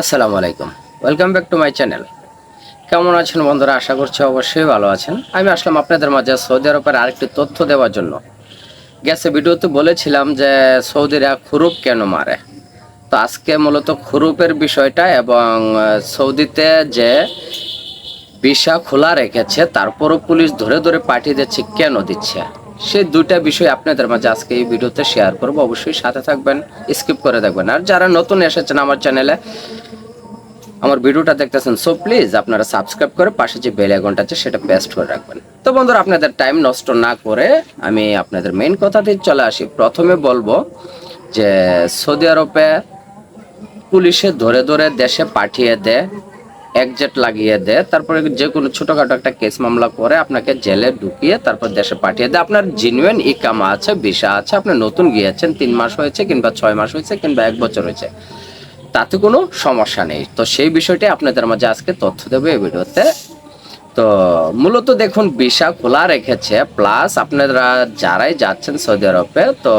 আসসালামু আলাইকুম। Welcome back to my channel কেমন আছেন বন্ধুরা? আশা করছি অবশ্যই ভালো আছেন। আমি আসলাম আপনাদের মাঝে সৌদি আরবের আরেকটি তথ্য দেওয়ার জন্য। গেছে ভিডিওতে বলেছিলাম যে সৌদিরা খুরুপ কেন মারে? তো আজকে মূলত খুরুপের বিষয়টা এবং সৌদিতে যে ভিসা খোলা রেখেছে, তারপরও পুলিশ ধরে ধরে পাঠিয়ে দিচ্ছে, কেন দিচ্ছে? সেই দুইটা বিষয় আপনাদের মাঝে আজকে এই ভিডিওতে শেয়ার করব। অবশ্যই সাথে থাকবেন স্কিপ করে দেখবেন। আর যারা নতুন এসেছেন আমার চ্যানেলে আমার ভিডিওটা দেখতেছেন সো প্লিজ আপনারা সাবস্ক্রাইব করে পাশে যে বেল আইকনটা আছে, সেটা পেস্ট করে রাখবেন। তো বন্ধুরা, আপনাদের টাইম নষ্ট না করে আমি আপনাদের মেইন কথাতে চলে আসি। প্রথমে বলব যে সৌদি আরবে পুলিশে ধরে ধরে দেশে পাঠিয়ে দেয় একজেট লাগিয়ে দেয় তারপরে যে কোনো ছোটোখাটো একটা কেস মামলা করে আপনাকে জেলে ঢুকিয়ে তারপর দেশে পাঠিয়ে দেয় আপনার জেনুইন ইকামা আছে, ভিসা আছে, আপনি নতুন গিয়েছেন, তিন মাস হয়েছে কিংবা ছয় মাস হয়েছে কিংবা এক বছর হয়েছে। তাতে কোনো সমস্যা নেই। তো সেই বিষয়টি আপনাদের মাঝে আজকে তথ্য দেবো এই ভিডিওতে। তো মূলত দেখুন, ভিসা খোলা রেখেছে, প্লাস আপনারা যারাই যাচ্ছেন সৌদি আরবে, তো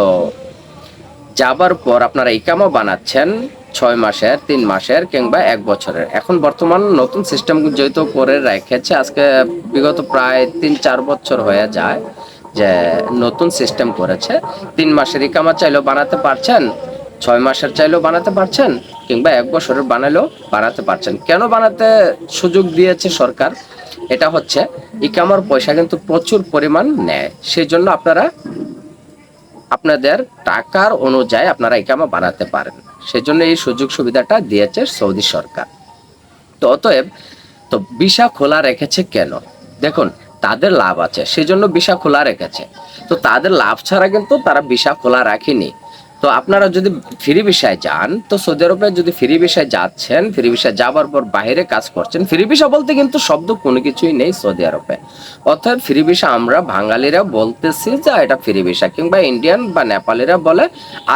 যাবার পর আপনারা ইকামা বানাচ্ছেন, ছয় মাসের, তিন মাসের কিংবা এক বছরের। এখন বর্তমান নতুন সিস্টেম যেহেতু করে রেখেছে, আজকে বিগত প্রায় তিন, চার বছর হয়ে যায় যে নতুন সিস্টেম করেছে। তিন মাসের ইকামা চাইলেও বানাতে পারছেন, ছয় মাসের চাইলেও বানাতে পারছেন কিংবা এক বছরের বানালেও বানাতে পারছেন। কেন বানাতে সুযোগ দিয়েছে সরকার? এটা হচ্ছে, ইকামার পয়সা কিন্তু প্রচুর পরিমাণ নেয়। সেই জন্য আপনারা আপনাদের টাকার অনুযায়ী আপনারা ইকামা বানাতে পারেন। সেজন্য এই সুযোগ সুবিধাটা দিয়েছে সৌদি সরকার। তো অতএব, তো ভিসা খোলা রেখেছে কেন? দেখুন, তাদের লাভ আছে, সেজন্য ভিসা খোলা রেখেছে। তো তাদের লাভ ছাড়া কিন্তু তারা ভিসা খোলা রাখেনি। তো আপনারা যদি ফ্রি ভিসায় যান, তো সৌদি আরবে যদি ফ্রি ভিসায় যাচ্ছেন, ফ্রি ভিসায় যাবার পর বাইরে কাজ করছেন, ফ্রি ভিসা বলতে কিন্তু শব্দ কোনো কিছুই নেই সৌদি আরবে। অর্থাৎ ফ্রি ভিসা আমরা বাঙালিরা বলতেছি যে এটা ফ্রি ভিসা কিংবা ইন্ডিয়ান বা নেপালিরা বলে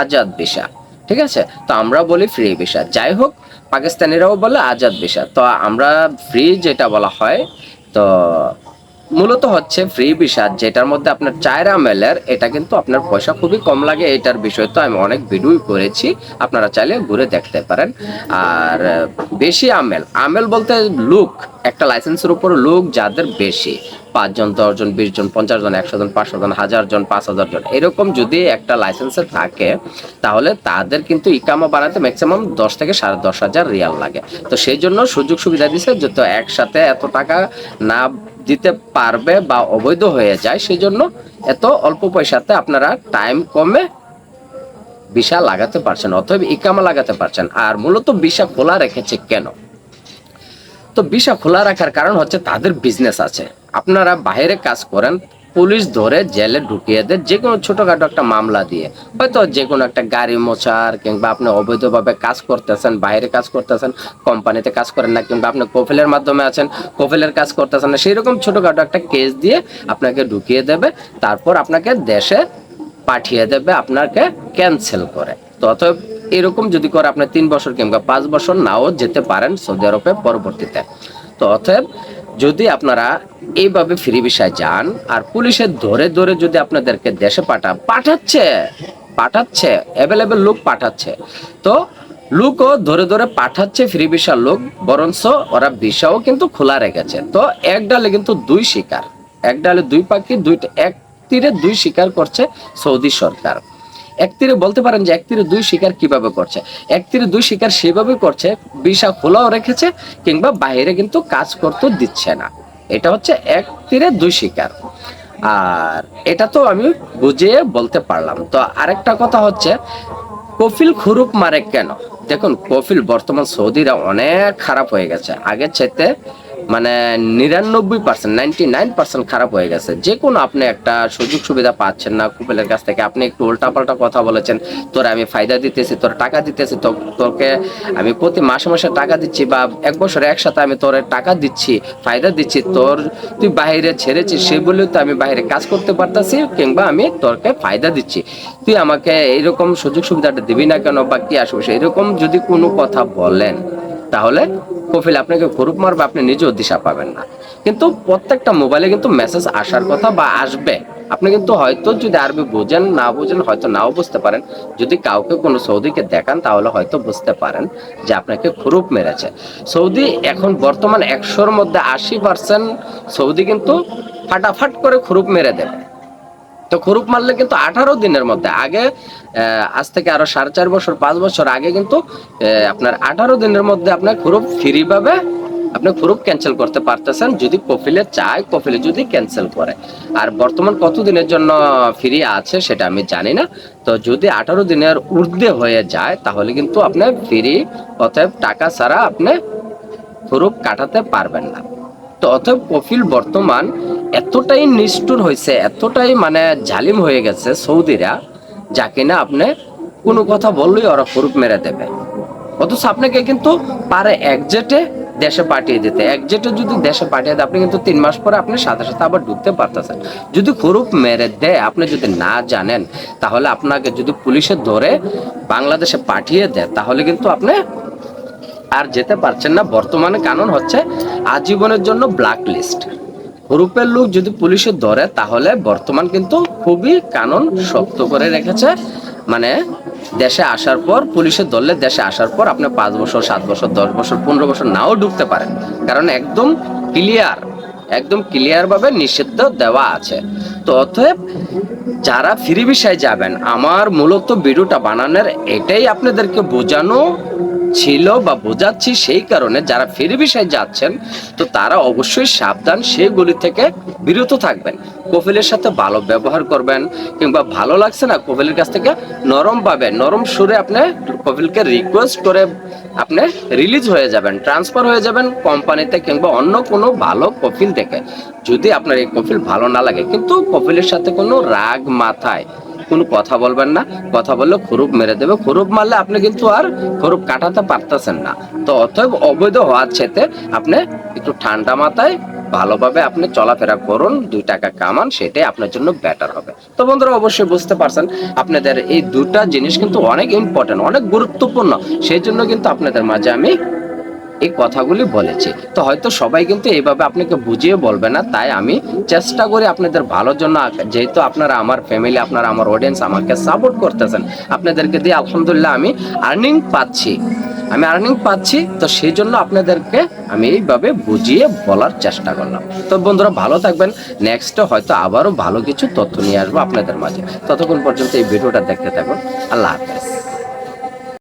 আজাদ ভিসা ঠিক আছে? তো আমরা বলি ফ্রি ভিসা যাই হোক, পাকিস্তানিরাও বলে আজাদ ভিসা তো আমরা ফ্রি যেটা বলা হয়, তো মূলত হচ্ছে ফ্রি ভিসা যেটার মধ্যে আপনার চার আমেলের এটা কিন্তু আপনার পয়সা খুবই কম লাগে, এটার বিষয় তো আমি অনেক ভিডিও করেছি, আপনারা চাইলে ঘুরে দেখতে পারেন। আর, বেশি আমেল আমেল বলতে লুক একটা লাইসেন্সের উপর লোক যাদের বেশি, পাঁচজন, দশজন বিশ জন পঞ্চাশ জন একশো জন পাঁচশো জন হাজার জন পাঁচ হাজার জন এরকম যদি একটা লাইসেন্সে থাকে, তাহলে তাদের কিন্তু ইকামা বানাতে ম্যাক্সিমাম দশ থেকে সাড়ে দশ হাজার রিয়াল লাগে। তো সেই জন্য সুযোগ সুবিধা দিছে যত একসাথে এত টাকা না দিতে পারবে বা অবৈধ হয়ে যায় সেই জন্য এত অল্প পয়সাতে আপনারা টাইম কমে ভিসা লাগাতে পারছেন, অথবা ইকামা লাগাতে পারছেন। আর মূলত ভিসা খোলা রেখেছে কেন? তো ভিসা খোলা রাখার কারণ হচ্ছে তাদের বিজনেস আছে। আপনারা বাইরে কাজ করেন পুলিশ ধরে জেলে ঢুকিয়ে দেয়, যে কোনো ছোটখাটো একটা মামলা দিয়ে। হয়তো যে কোনো একটা গাড়ি মোছার কিংবা আপনি অবৈধভাবে কাজ করতেছেন, বাইরে কাজ করতেছেন, কোম্পানিতে কাজ করেন না, কিংবা আপনি কফিলের মাধ্যমে আছেন, কফিলের কাজ করতেছেন না সেই রকম ছোটখাটো একটা কেস দিয়ে আপনাকে ঢুকিয়ে দেবে, তারপর আপনাকে দেশে পাঠিয়ে দেবে, আপনাকে ক্যান্সেল করে। তো অতএব এরকম যদি করে আপনি তিন বছর কিংবা পাঁচ বছর নাও যেতে পারেন সৌদি আরবে পরবর্তীতে। তো অতএব যদি আপনারা এইভাবে ফ্রি ভিসায় যান আর পুলিশের ধরে ধরে যদি আপনাদেরকে দেশে পাঠা, পাঠাচ্ছে পাঠাচ্ছে অ্যাভেলেবেল লোক পাঠাচ্ছে, তো লোকও ধরে ধরে পাঠাচ্ছে ফ্রি ভিসার লোক, বরঞ্চ ওরা ভিসাও কিন্তু খোলা রেখেছে। তো এক ডালে কিন্তু দুই শিকার, এক ডালে দুই পাখি, দুইটা, এক তীরে দুই শিকার করছে সৌদি সরকার। এক তীরে বলতে পারেন যে এক তীরে দুই শিকার কীভাবে করছে? এক তীরে দুই শিকার সেভাবে করছে ভিসা খোলাও রেখেছে কিংবা বাইরে কিন্তু কাজ করতে দিচ্ছে না। এটা হচ্ছে এক তীরে দুই শিকার। আর এটা তো আমি বুঝিয়ে বলতে পারলাম। তো আরেকটা কথা হচ্ছে, কফিল খুরুপ মারে কেন? দেখুন, কফিল বর্তমান সৌদিরা অনেক খারাপ হয়ে গেছে। আগের চাইতে মানে নিরানব্বই পার্সেন্ট নাইনটি নাইন পার্সেন্ট খারাপ হয়ে গেছে। যে কোনো আপনি একটা সুযোগ সুবিধা পাচ্ছেন না কুপেলের কাছ থেকে। আপনি একটু উল্টাপাল্টা কথা বলেছেন, তোর আমি ফায়দা দিতেছি, তোর টাকা দিতেছি তোকে আমি প্রতি মাসে মাসে টাকা দিচ্ছি বা এক বছরে একসাথে আমি তোর টাকা দিচ্ছি, ফায়দা দিচ্ছি, তোর তুই বাইরে ছেড়েছিস সে বলেও তো আমি বাইরে কাজ করতে পারতাছি কিংবা আমি তোরকে ফায়দা দিচ্ছি। তুই আমাকে এইরকম সুযোগ সুবিধাটা দিবি না কেন বা কি আসবে এরকম যদি কোনো কথা বলেন তাহলে কফিল, আপনাকে গ্রুপ মারবে, আপনি নিজেও দিশা পাবেন না। কিন্তু প্রত্যেকটা মোবাইলে কিন্তু মেসেজ আসার কথা বা আসবে। আপনি কিন্তু হয়তো যদি আরবি বোঝেন, না বোঝেন, হয়তো নাও বুঝতে পারেন। যদি কাউকে কোনো সৌদিকে দেখান, তাহলে হয়তো বুঝতে পারেন যে আপনাকে খুরুপ মেরেছে। সৌদি এখন বর্তমান একশোর মধ্যে আশি পার্সেন্ট সৌদি কিন্তু ফাটাফাট করে খুরুপ মেরে দেবে। তো খুরুপ মারলে কিন্তু আঠারো দিনের মধ্যে। আগে আজ থেকে আরও সাড়ে চার বছর, পাঁচ বছর আগে কিন্তু আপনার আঠারো দিনের মধ্যে আপনার খুরুপ ফ্রি পাবে আপনি খুরুপ ক্যান্সেল করতে পারতেছেন। যদি কফিলে চায়, কফিলে যদি ক্যান্সেল করে। আর বর্তমান কত দিনের জন্য ফ্রি আছে সেটা আমি জানি না। তো যদি আঠারো দিনের ঊর্ধ্বে হয়ে যায়, তাহলে কিন্তু আপনি ফ্রি অতএব টাকা ছাড়া আপনি খুরুপ কাটাতে পারবেন না। তো অতএব কফিল বর্তমান এতটাই নিষ্ঠুর হয়েছে এতটাই মানে জালিম হয়ে গেছে সৌদিরা, যা কিনা আপনি কোনো কথা বললেই ওরা খুরুপ মেরে দেবে। অথচ আপনাকে কিন্তু পারে একজেটে দেশে পাঠিয়ে দিতে। একজেটে যদি দেশে পাঠিয়ে দেয়, আপনি কিন্তু তিন মাস পরে আপনি সাথে সাথে আবার ঢুকতে পারতেছেন। যদি খুরুপ মেরে দেয়, আপনি যদি না জানেন, তাহলে আপনাকে যদি পুলিশে ধরে বাংলাদেশে পাঠিয়ে দেয়, তাহলে কিন্তু আপনি আর যেতে পারছেন না। বর্তমানে কানুন হচ্ছে আজীবনের জন্য ব্ল্যাক লিস্ট গ্রুপের লোক যদি পুলিশে ধরে, তাহলে বর্তমান কিন্তু খুবই কানুন শক্ত করে রেখেছে। মানে দেশে আসার পর, পুলিশে ধরলে দেশে আসার পর আপনি পাঁচ বছর, সাত বছর, দশ বছর, পনেরো বছর নাও ঢুকতে পারেন। কারণ একদম ক্লিয়ার একদম ক্লিয়ার ভাবে নিষিদ্ধ দেওয়া আছে। তো অতএব যারা ফ্রি বিষয়ে যাবেন, আমার মূলত ভিডিওটা বানানোর এটাই আপনাদেরকে বোঝানো ছিল বা বোঝাচ্ছি সেই কারণে যারা ফ্রি বিষয়ে যাচ্ছেন, তো তারা অবশ্যই সাবধান সেগুলি থেকে বিরত থাকবেন। কফিলের সাথে ভালো ব্যবহার করবেন কিংবা ভালো লাগছে না, কফিলের কাছ থেকে নরম পাবেন। নরম সুরে আপনি কফিলকে রিকোয়েস্ট করে আপনি রিলিজ হয়ে যাবেন ট্রান্সফার হয়ে যাবেন কোম্পানিতে কিংবা অন্য কোনো ভালো কফিল থেকে। যদি আপনার এই কফিল ভালো না লাগে, কিন্তু কফিলের সাথে কোনো রাগ মাথায় কোনো কথা বলবেন না। কথা বললে খুরুপ মেরে দেবে। খুরুপ মারলে আপনি কিন্তু আর খুরুপ কাটাতে পারতেছেন না। তো অতএব অবৈধ হওয়ার চেতে আপনি একটু ঠান্ডা মাথায় ভালোভাবে আপনি চলাফেরা করুন, দুই টাকা কামান, সেটাই আপনার জন্য বেটার হবে। তো বন্ধুরা, অবশ্যই বুঝতে পারছেন, আপনাদের এই দুটা জিনিস কিন্তু অনেক ইম্পর্টেন্ট অনেক গুরুত্বপূর্ণ। সেই জন্য কিন্তু আপনাদের মাঝে আমি এই কথাগুলি বলেছি। তো হয়তো সবাই কিন্তু এইভাবে আপনাকে বুঝিয়ে বলবে না, তাই আমি চেষ্টা করি আপনাদের ভালোর জন্য। যেহেতু আপনারা আমার ফ্যামিলি আপনারা আমার অডিয়েন্স আমাকে সাপোর্ট করতেছেন, আপনাদেরকে দিয়ে আলহামদুলিল্লাহ আমি আর্নিং পাচ্ছি। আমি আর্নিং পাচ্ছি, তো সেই জন্য আপনাদেরকে আমি এইভাবে বুঝিয়ে বলার চেষ্টা করলাম। তো বন্ধুরা, ভালো থাকবেন। নেক্সটে হয়তো আবারও ভালো কিছু তথ্য নিয়ে আসব আপনাদের মাঝে। ততক্ষণ পর্যন্ত এই ভিডিওটা দেখতে থাকুন। আল্লাহ হাফেজ।